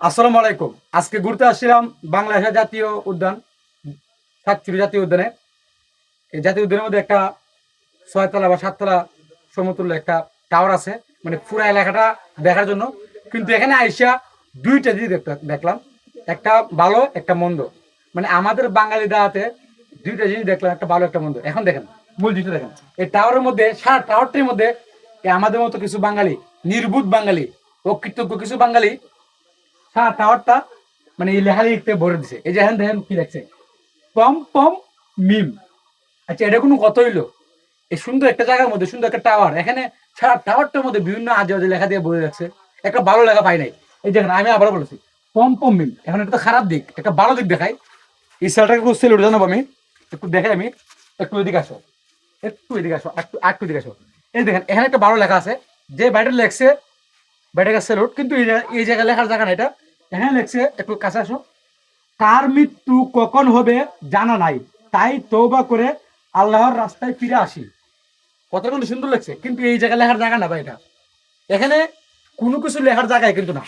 আসসালামু আলাইকুম। আজকে ঘুরতে আসছিলাম বাংলাদেশের জাতীয় উদ্যান সাতচুরি জাতীয় উদ্যানে। এই জাতীয় উদ্যানের মধ্যে একটা ছয়তলা বা সাততলা সমতুল্য একটা টাওয়ার আছে মানে পুরো এলাকাটা দেখার জন্য। কিন্তু এখানে আইসা দুইটা জিনিস দেখলাম। একটা ভালো, একটা মন্দ। মানে আমাদের বাঙালি দাঁড়াতে দুইটা জিনিস দেখলাম, একটা ভালো, একটা মন্দ। এখন দেখেন, মূল জিনিসটা দেখেন। এই টাওয়ারের মধ্যে, সারা টাওয়ারটির মধ্যে আমাদের মতো কিছু বাঙালি নির্বুধ বাঙালি অকৃতজ্ঞ কিছু বাঙালি সারা টাওয়ারটা মানে এই লেখা লিখতে ভরে দিছে। এই যে এখন দেখেন কি লেখছে পম পম, মিম। আচ্ছা এটা কোনো কত হইল। এই সুন্দর একটা জায়গার মধ্যে সুন্দর একটা টাওয়ার এখানে সারা টাওয়ারটার মধ্যে বিভিন্ন আজে লেখা দিয়ে ভরে রাখছে একটা ভালো লেখা পাই নাই। এই দেখেন, আমি আবার বলেছি, পম পম, মিম। এখন একটা তো খারাপ দিক, একটা ভালো দিক দেখাই। এই সেলটাকে একটু সেল উঠে জানাব আমি। একটু দেখাই আমি। একটু এদিকে আসো। একটু এদিকে আসো। একটু একটু এদিকে আসো। এই দেখেন, এখানে একটা ভালো লেখা আছে। যে বাইরে লেখছে বাইরে স্যালুট কিন্তু এই জায়গায় লেখার জায়গা না এটা। এখানে লেখছে, একটু কাছে আসো। তার মৃত্যু কখন হবে জানা নাই। তাই তৌবা করে আল্লাহর রাস্তায় ফিরে আসি। কথা কিন্তু সুন্দর লাগছে কিন্তু এই জায়গায় লেখার জায়গা না ভাই এটা। এখানে কোনো কিছু লেখার জায়গায় কিন্তু না।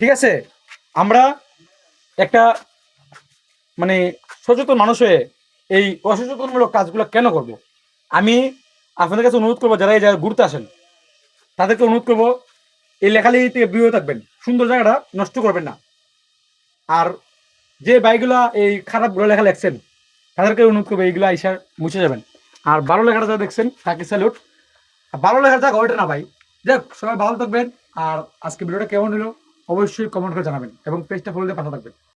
ঠিক আছে? আমরা একটা মানে সচেতন মানুষ হয়ে এই অসচেতনমূলক কাজগুলো কেন করব? আমি আপনাদের কাছে অনুরোধ করব, যারা এই জায়গায় ঘুরতে আসেন, তাদেরকে অনুরোধ করব, এই লেখালেখি থেকে বিরত থাকবেন। সুন্দর জায়গাটা নষ্ট করবেন না। আর যে বাইকগুলো এই খারাপ খারাপগুলো লেখা লেখছেন, তাদেরকে অনুরোধ করবে এইগুলো আইসার মুছে যাবেন। আর ভালো লেখাটা যা দেখছেন তাকে স্যালুট। আর ভালো লেখার জায়গা ওইটা না ভাই। দেখ সবাই ভালো থাকবেন। আর আজকে ভিডিওটা কেমন হলো, অবশ্যই কমেন্ট করে জানাবেন এবং পেজটা ফলো দিয়ে পাশে থাকবেন।